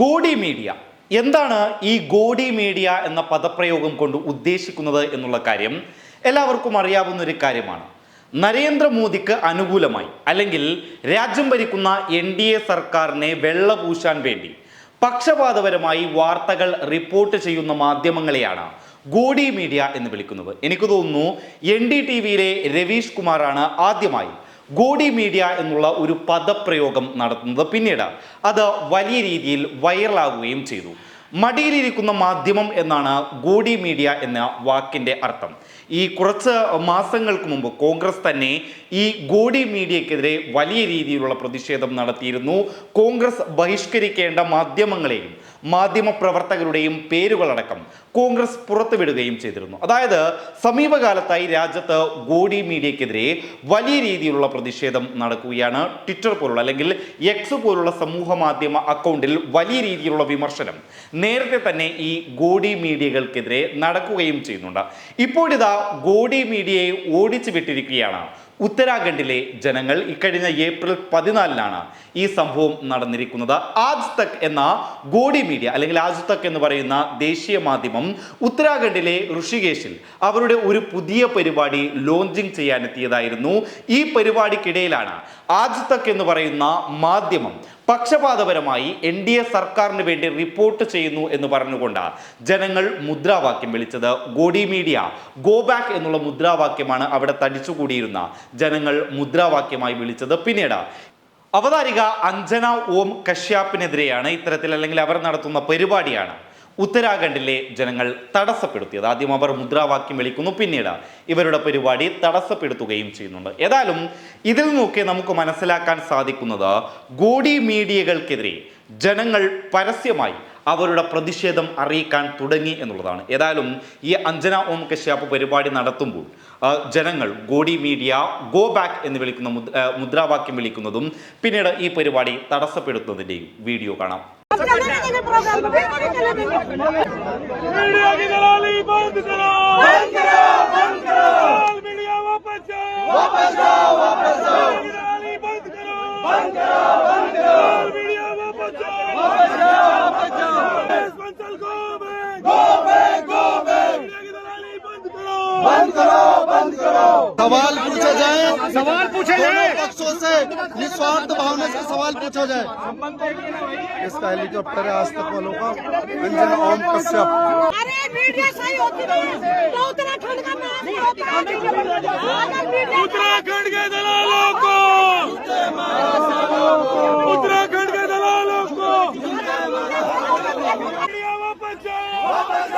ഗോഡി media. എന്താണ് ഈ ഗോഡി media എന്ന പദപ്രയോഗം കൊണ്ട് ഉദ്ദേശിക്കുന്നത് എന്നുള്ള കാര്യം എല്ലാവർക്കും അറിയാവുന്ന ഒരു കാര്യമാണ്. നരേന്ദ്രമോദിക്ക് അനുകൂലമായി അല്ലെങ്കിൽ രാജ്യം ഭരിക്കുന്ന എൻ ഡി എ സർക്കാരിനെ വെള്ളപൂശാൻ വേണ്ടി പക്ഷപാതപരമായി വാർത്തകൾ റിപ്പോർട്ട് ചെയ്യുന്ന മാധ്യമങ്ങളെയാണ് ഗോഡി മീഡിയ എന്ന് വിളിക്കുന്നത്. എനിക്ക് തോന്നുന്നു എൻ ഡി ടി വിയിലെ രവീഷ് കുമാറാണ് ആദ്യമായി ഗോഡി മീഡിയ എന്നുള്ള ഒരു പദപ്രയോഗം നടത്തുന്നത് പിന്നീട് അത് വലിയ രീതിയിൽ വൈറലാകുകയും ചെയ്തു. മടിയിലിരിക്കുന്ന മാധ്യമം എന്നാണ് ഗോഡി മീഡിയ എന്ന വാക്കിന്റെ അർത്ഥം. ഈ കുറച്ച് മാസങ്ങൾക്ക് മുമ്പ് കോൺഗ്രസ് തന്നെ ഈ ഗോഡി മീഡിയക്കെതിരെ വലിയ രീതിയിലുള്ള പ്രതിഷേധം നടത്തിയിരുന്നു. കോൺഗ്രസ് ബഹിഷ്കരിക്കേണ്ട മാധ്യമങ്ങളെയും മാധ്യമ പ്രവർത്തകരുടെയും പേരുകളടക്കം കോൺഗ്രസ് പുറത്തുവിടുകയും ചെയ്തിരുന്നു. അതായത് സമീപകാലത്തായി രാജ്യത്ത് ഗോഡി മീഡിയക്കെതിരെ വലിയ രീതിയിലുള്ള പ്രതിഷേധം നടക്കുകയാണ്. ട്വിറ്റർ പോലുള്ള അല്ലെങ്കിൽ എക്സ് പോലുള്ള സമൂഹ മാധ്യമ അക്കൗണ്ടിൽ വലിയ രീതിയിലുള്ള വിമർശനം നേരത്തെ തന്നെ ഈ ഗോഡി മീഡിയകൾക്കെതിരെ നടക്കുകയും ചെയ്യുന്നുണ്ട്. ഇപ്പോഴിതാ ഗോഡി മീഡിയയെ ഓടിച്ചു വിട്ടിരിക്കുകയാണ് ഉത്തരാഖണ്ഡിലെ ജനങ്ങൾ ഇക്കഴിഞ്ഞ ഏപ്രിൽ പതിനാലിനാണ് ഈ സംഭവം നടന്നിരിക്കുന്നത്. ആജ് തക് എന്ന ഗോഡി മീഡിയ അല്ലെങ്കിൽ ആജ് തക് എന്ന് പറയുന്ന ദേശീയ മാധ്യമം ഉത്തരാഖണ്ഡിലെ ഋഷികേശിൽ അവരുടെ ഒരു പുതിയ പരിപാടി ലോഞ്ചിങ് ചെയ്യാനെത്തിയതായിരുന്നു. ഈ പരിപാടിക്കിടയിലാണ് ആജ് തക് എന്ന് പറയുന്ന മാധ്യമം പക്ഷപാതപരമായി എൻ ഡി എ സർക്കാരിന് വേണ്ടി റിപ്പോർട്ട് ചെയ്യുന്നു എന്ന് പറഞ്ഞുകൊണ്ട് ജനങ്ങൾ മുദ്രാവാക്യം വിളിച്ചത് ഗോഡി മീഡിയ ഗോ ബാക്ക് എന്നുള്ള മുദ്രാവാക്യമാണ് അവിടെ തടിച്ചുകൂടിയിരുന്ന. ജനങ്ങൾ മുദ്രാവാക്യമായി വിളിച്ചത് പിന്നീട്. അവതാരിക അഞ്ജന ഓം കശ്യാപ്പിനെതിരെയാണ്. ഇത്തരത്തിൽ അല്ലെങ്കിൽ അവർ നടത്തുന്ന പരിപാടിയാണ്. ഉത്തരാഖണ്ഡിലെ ജനങ്ങൾ തടസ്സപ്പെടുത്തിയത്. ആദ്യം അവർ മുദ്രാവാക്യം വിളിക്കുന്നു പിന്നീട് ഇവരുടെ പരിപാടി തടസ്സപ്പെടുത്തുകയും ചെയ്യുന്നുണ്ട്. ഏതായാലും ഇതിൽ നിന്നൊക്കെ നമുക്ക് മനസ്സിലാക്കാൻ സാധിക്കുന്നത് ഗോഡി മീഡിയകൾക്കെതിരെ ജനങ്ങൾ പരസ്യമായി അവരുടെ പ്രതിഷേധം അറിയിക്കാൻ തുടങ്ങി എന്നുള്ളതാണ്. ഏതായാലും ഈ അഞ്ജന ഓം കശ്യാപ്പ് പരിപാടി നടത്തുമ്പോൾ ജനങ്ങൾ ഗോഡി മീഡിയ ഗോ ബാക്ക് എന്ന് വിളിക്കുന്ന മുദ്ര- മുദ്രാവാക്യം വിളിക്കുന്നതും പിന്നീട് ഈ പരിപാടി തടസ്സപ്പെടുത്തുന്നതിന്റെയും വീഡിയോ കാണാം. ਪ੍ਰੋਗਰਾਮ ਬਿਲਕੁਲ ਚਲੇ ਦੇਣਗੇ ਮੀਡੀਆ ਦੀ ਦਲਾਲੀ ਬੰਦ ਕਰੋ। ਬੰਦ ਕਰੋ ਬੰਦ ਕਰੋ। ਮੀਡੀਆ ਵਾਪਸ ਜਾਓ बंद करो। सवाल पूछा जाए। सवाल पूछे जाए। पक्षों से निस्वार्थ भावना से सवाल पूछा जाए। इसका हेलीकॉप्टर है आज तक वालों का। इंजन ऑन कश्यप उत्तराखंड के दलालों को। उत्तराखंड के दलालों को। वापस जाओ।